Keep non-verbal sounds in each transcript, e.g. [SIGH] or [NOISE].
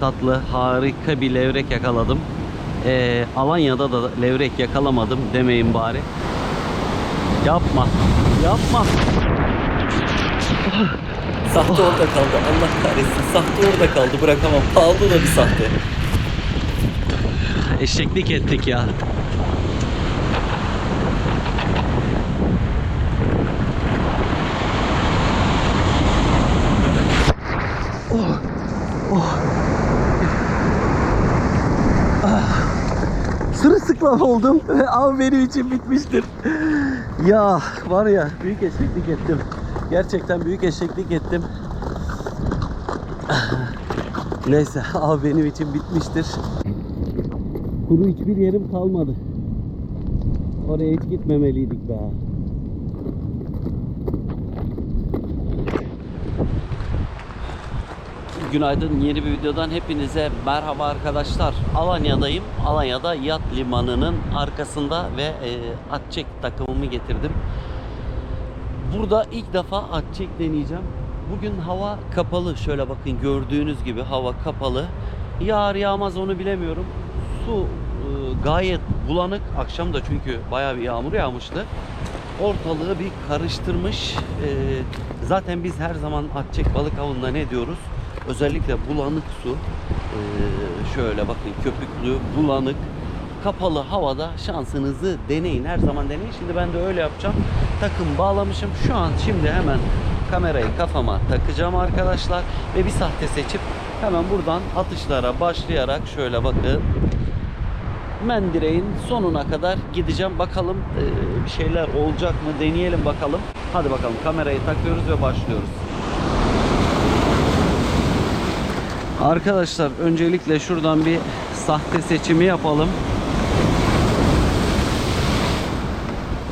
tatlı harika bir levrek yakaladım. Ee, Alanya'da da levrek yakalamadım demeyin bari. Yapma. Yapma. [LAUGHS] Sahte orada kaldı. Allah kahretsin. Sahte orada kaldı. Bırakamam. Kaldı da bir sahte. Eşeklik ettik ya. Sırılsıklam oldum. [LAUGHS] Ama benim için bitmiştir. Ya var ya büyük eşeklik ettim. Gerçekten büyük eşeklik ettim. [SIGHS] Neyse abi benim için bitmiştir. Kuru hiçbir yerim kalmadı. Oraya hiç gitmemeliydik be. Günaydın yeni bir videodan hepinize merhaba arkadaşlar. Alanya'dayım. Alanya'da yat limanının arkasında ve e, atçek takımımı getirdim. Burada ilk defa atçek deneyeceğim. Bugün hava kapalı. Şöyle bakın gördüğünüz gibi hava kapalı. Yağar yağmaz onu bilemiyorum. Su e, gayet bulanık. Akşam da çünkü bayağı bir yağmur yağmıştı. Ortalığı bir karıştırmış. E, zaten biz her zaman atçek balık avında ne diyoruz? Özellikle bulanık su. şöyle bakın köpüklü, bulanık kapalı havada şansınızı deneyin. Her zaman deneyin. Şimdi ben de öyle yapacağım. Takım bağlamışım. Şu an şimdi hemen kamerayı kafama takacağım arkadaşlar. Ve bir sahte seçip hemen buradan atışlara başlayarak şöyle bakın. Mendireğin sonuna kadar gideceğim. Bakalım bir şeyler olacak mı deneyelim bakalım. Hadi bakalım kamerayı takıyoruz ve başlıyoruz. Arkadaşlar öncelikle şuradan bir sahte seçimi yapalım.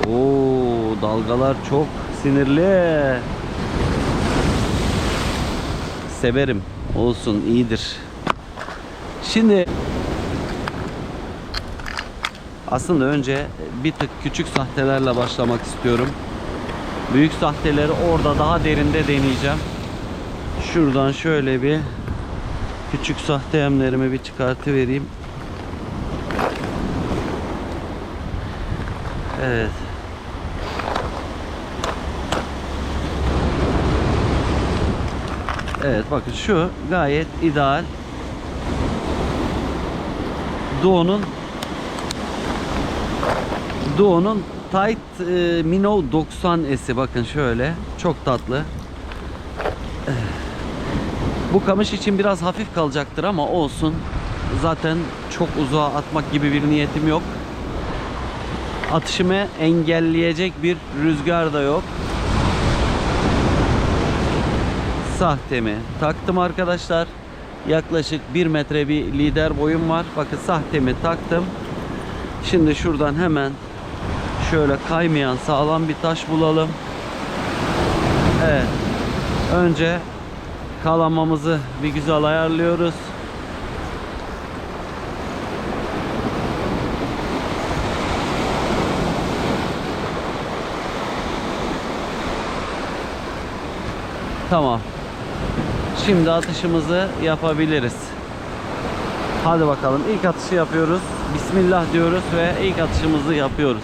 Oo dalgalar çok sinirli. Severim. Olsun iyidir. Şimdi aslında önce bir tık küçük sahtelerle başlamak istiyorum. Büyük sahteleri orada daha derinde deneyeceğim. Şuradan şöyle bir küçük sahte yemlerimi bir çıkartı vereyim. Evet. Evet bakın şu gayet ideal. Doğu'nun Doğu'nun Tight e, Minnow 90S'i bakın şöyle çok tatlı. Eh. Bu kamış için biraz hafif kalacaktır ama olsun. Zaten çok uzağa atmak gibi bir niyetim yok. Atışımı engelleyecek bir rüzgar da yok. Sahtemi taktım arkadaşlar. Yaklaşık 1 metre bir lider boyum var. Bakın sahtemi taktım. Şimdi şuradan hemen şöyle kaymayan sağlam bir taş bulalım. Evet. Önce kalamamızı bir güzel ayarlıyoruz. Tamam. Şimdi atışımızı yapabiliriz. Hadi bakalım ilk atışı yapıyoruz. Bismillah diyoruz ve ilk atışımızı yapıyoruz.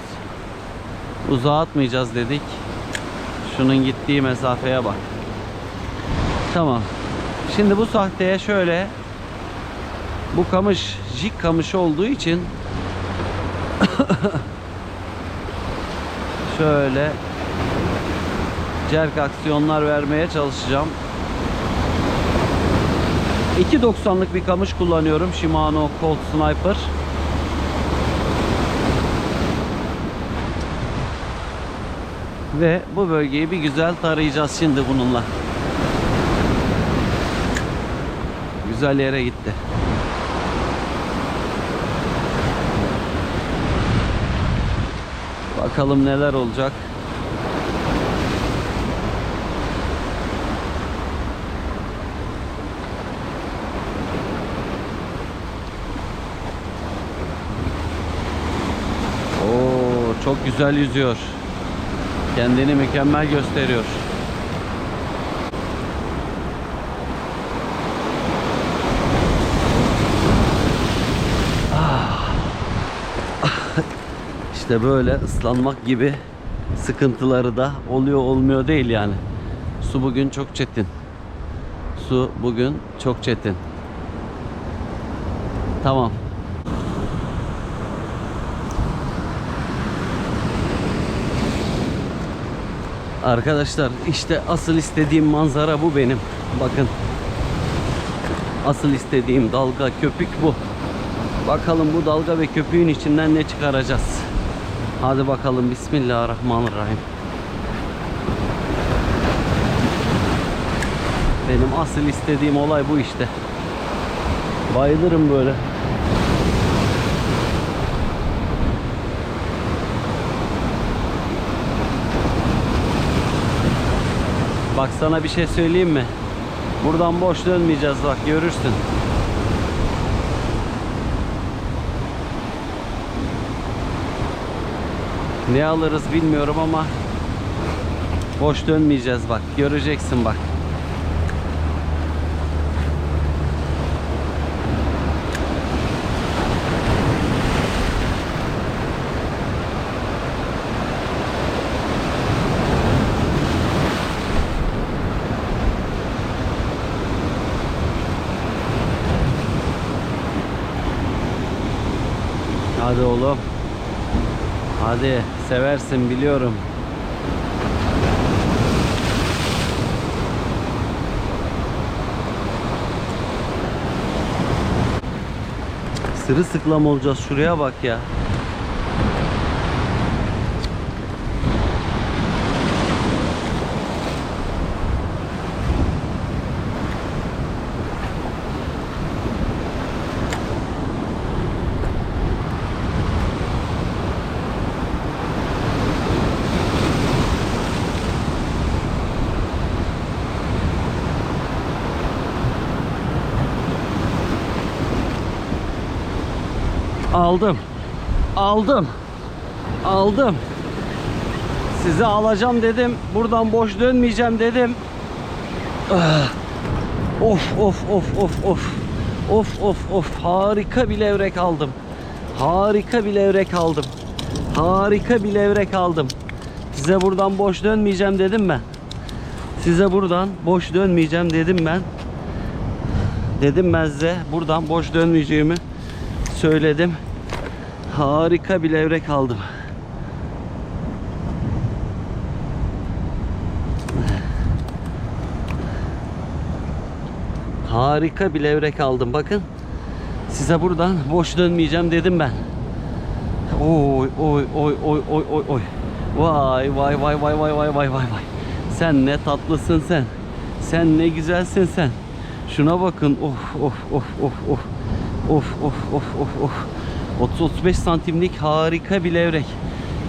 Uzağa atmayacağız dedik. Şunun gittiği mesafeye bak. Tamam. Şimdi bu sahteye şöyle bu kamış jig kamışı olduğu için [COUGHS] şöyle cerk aksiyonlar vermeye çalışacağım. 2.90'lık bir kamış kullanıyorum. Shimano Colt Sniper. Ve bu bölgeyi bir güzel tarayacağız şimdi bununla. Güzel yere gitti. Bakalım neler olacak. Oo, çok güzel yüzüyor. Kendini mükemmel gösteriyor. İşte böyle ıslanmak gibi sıkıntıları da oluyor olmuyor değil yani. Su bugün çok çetin. Su bugün çok çetin. Tamam. Arkadaşlar işte asıl istediğim manzara bu benim. Bakın. Asıl istediğim dalga köpük bu. Bakalım bu dalga ve köpüğün içinden ne çıkaracağız. Hadi bakalım Bismillahirrahmanirrahim. Benim asıl istediğim olay bu işte. Bayılırım böyle. Bak sana bir şey söyleyeyim mi? Buradan boş dönmeyeceğiz bak görürsün. Ne alırız bilmiyorum ama boş dönmeyeceğiz bak göreceksin bak. Hadi oğlum. Hadi seversin biliyorum. Sırılsıklam olacağız şuraya bak ya. Aldım. Aldım. Aldım. Sizi alacağım dedim. Buradan boş dönmeyeceğim dedim. Ah. Of of of of of. Of of of. Harika bir levrek aldım. Harika bir levrek aldım. Harika bir levrek aldım. Size buradan boş dönmeyeceğim dedim ben. Size buradan boş dönmeyeceğim dedim ben. Dedim ben size buradan boş dönmeyeceğimi söyledim. Harika bir levrek aldım. Harika bir levrek aldım. Bakın. Size buradan boş dönmeyeceğim dedim ben. Oy oy oy oy oy oy oy. Vay vay vay vay vay vay vay vay vay. Sen ne tatlısın sen. Sen ne güzelsin sen. Şuna bakın. Of of of of of. Of of of of of. 30-35 santimlik harika bir levrek.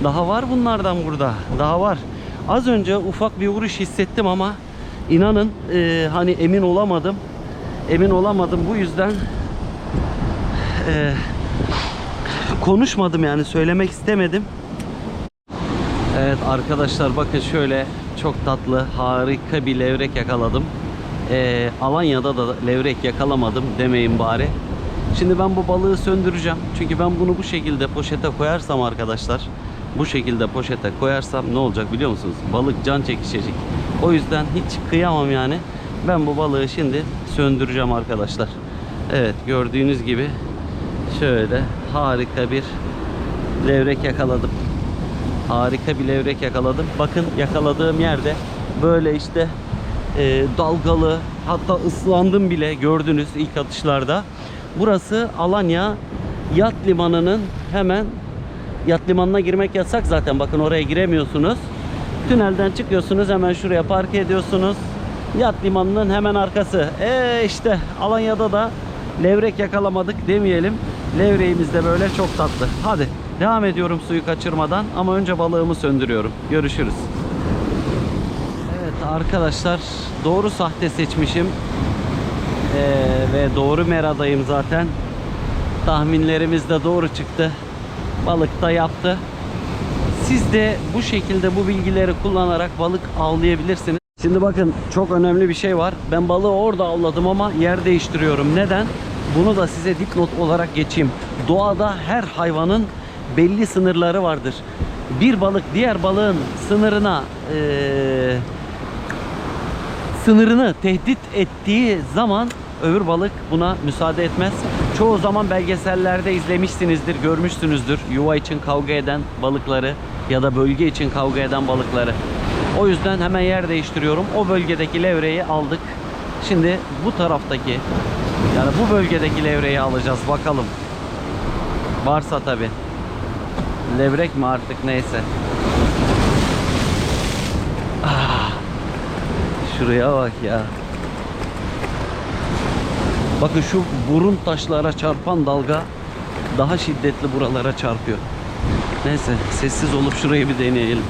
Daha var bunlardan burada. Daha var. Az önce ufak bir vuruş hissettim ama inanın e, hani emin olamadım. Emin olamadım. Bu yüzden e, konuşmadım yani söylemek istemedim. Evet arkadaşlar bakın şöyle çok tatlı harika bir levrek yakaladım. Ee, Alanya'da da levrek yakalamadım demeyin bari. Şimdi ben bu balığı söndüreceğim. Çünkü ben bunu bu şekilde poşete koyarsam arkadaşlar bu şekilde poşete koyarsam ne olacak biliyor musunuz? Balık can çekişecek. O yüzden hiç kıyamam yani. Ben bu balığı şimdi söndüreceğim arkadaşlar. Evet gördüğünüz gibi şöyle harika bir levrek yakaladım. Harika bir levrek yakaladım. Bakın yakaladığım yerde böyle işte e, dalgalı hatta ıslandım bile gördünüz ilk atışlarda. Burası Alanya Yat Limanı'nın hemen yat limanına girmek yasak zaten. Bakın oraya giremiyorsunuz. Tünelden çıkıyorsunuz hemen şuraya park ediyorsunuz. Yat limanının hemen arkası. E işte Alanya'da da levrek yakalamadık demeyelim. Levreğimiz de böyle çok tatlı. Hadi devam ediyorum suyu kaçırmadan ama önce balığımı söndürüyorum. Görüşürüz. Evet arkadaşlar doğru sahte seçmişim. Ee, ve doğru meradayım zaten. Tahminlerimiz de doğru çıktı. Balık da yaptı. Siz de bu şekilde bu bilgileri kullanarak balık avlayabilirsiniz. Şimdi bakın çok önemli bir şey var. Ben balığı orada avladım ama yer değiştiriyorum. Neden? Bunu da size dipnot olarak geçeyim. Doğada her hayvanın belli sınırları vardır. Bir balık diğer balığın sınırına eee, sınırını tehdit ettiği zaman öbür balık buna müsaade etmez. Çoğu zaman belgesellerde izlemişsinizdir, görmüşsünüzdür yuva için kavga eden balıkları ya da bölge için kavga eden balıkları. O yüzden hemen yer değiştiriyorum. O bölgedeki levreyi aldık. Şimdi bu taraftaki yani bu bölgedeki levreyi alacağız bakalım. Varsa tabi. Levrek mi artık neyse. Ah. Şuraya bak ya. Bakın şu burun taşlara çarpan dalga daha şiddetli buralara çarpıyor. Neyse sessiz olup şurayı bir deneyelim.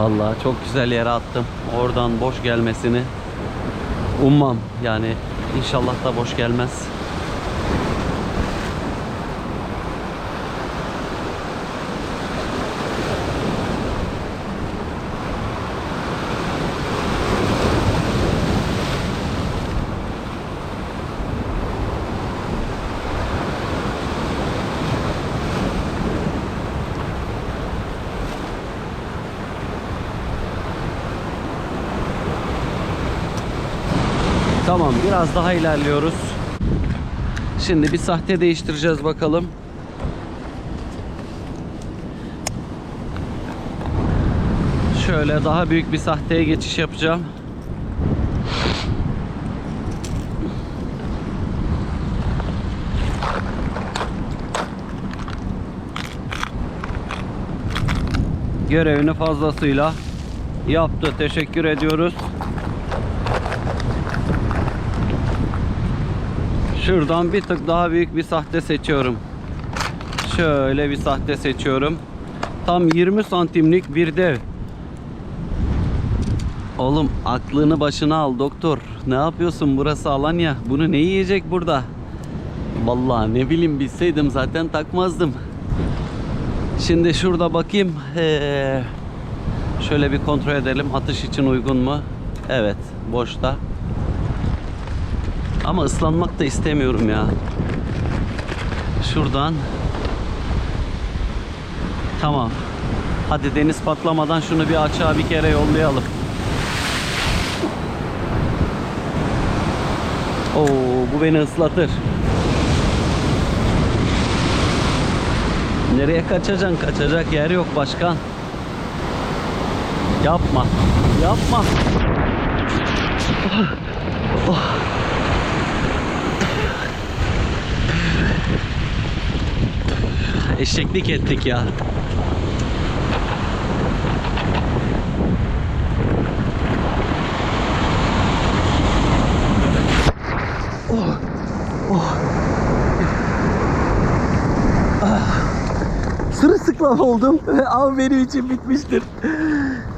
Vallahi çok güzel yere attım. Oradan boş gelmesini ummam. Yani inşallah da boş gelmez. Tamam biraz daha ilerliyoruz. Şimdi bir sahte değiştireceğiz bakalım. Şöyle daha büyük bir sahteye geçiş yapacağım. Görevini fazlasıyla yaptı. Teşekkür ediyoruz. Şuradan bir tık daha büyük bir sahte seçiyorum. Şöyle bir sahte seçiyorum. Tam 20 santimlik bir dev. Oğlum aklını başına al doktor. Ne yapıyorsun burası Alanya? Bunu ne yiyecek burada? Vallahi ne bileyim bilseydim zaten takmazdım. Şimdi şurada bakayım. Ee, şöyle bir kontrol edelim. Atış için uygun mu? Evet boşta. Ama ıslanmak da istemiyorum ya. Şuradan. Tamam. Hadi deniz patlamadan şunu bir açığa bir kere yollayalım. Oo, bu beni ıslatır. Nereye kaçacaksın? Kaçacak yer yok başkan. Yapma. Yapma. Eşeklik ettik ya. Sırılsıklam oldum [LAUGHS] ve av benim için bitmiştir.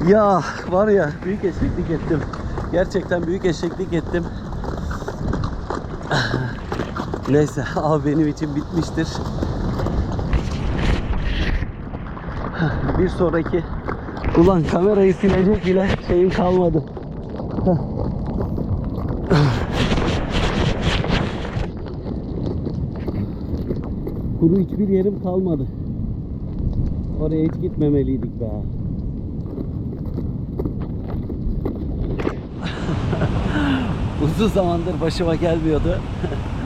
Ya var ya büyük eşeklik ettim. Gerçekten büyük eşeklik ettim. [SIGHS] Neyse av benim için bitmiştir. Bir sonraki ulan kamerayı silecek bile şeyim kalmadı. Kuru hiçbir yerim kalmadı. Oraya hiç gitmemeliydik be. [LAUGHS] Uzun zamandır başıma gelmiyordu. [LAUGHS]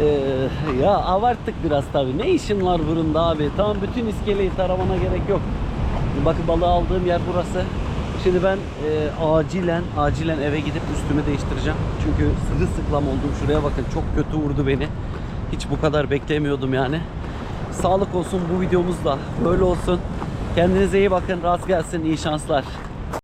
Ee, ya abarttık biraz tabi. Ne işin var burunda abi? Tamam bütün iskeleyi taramana gerek yok. Bakın balığı aldığım yer burası. Şimdi ben e, acilen acilen eve gidip üstümü değiştireceğim. Çünkü sırılsıklam oldum. Şuraya bakın çok kötü vurdu beni. Hiç bu kadar beklemiyordum yani. Sağlık olsun bu videomuz da böyle olsun. Kendinize iyi bakın. Rast gelsin. iyi şanslar.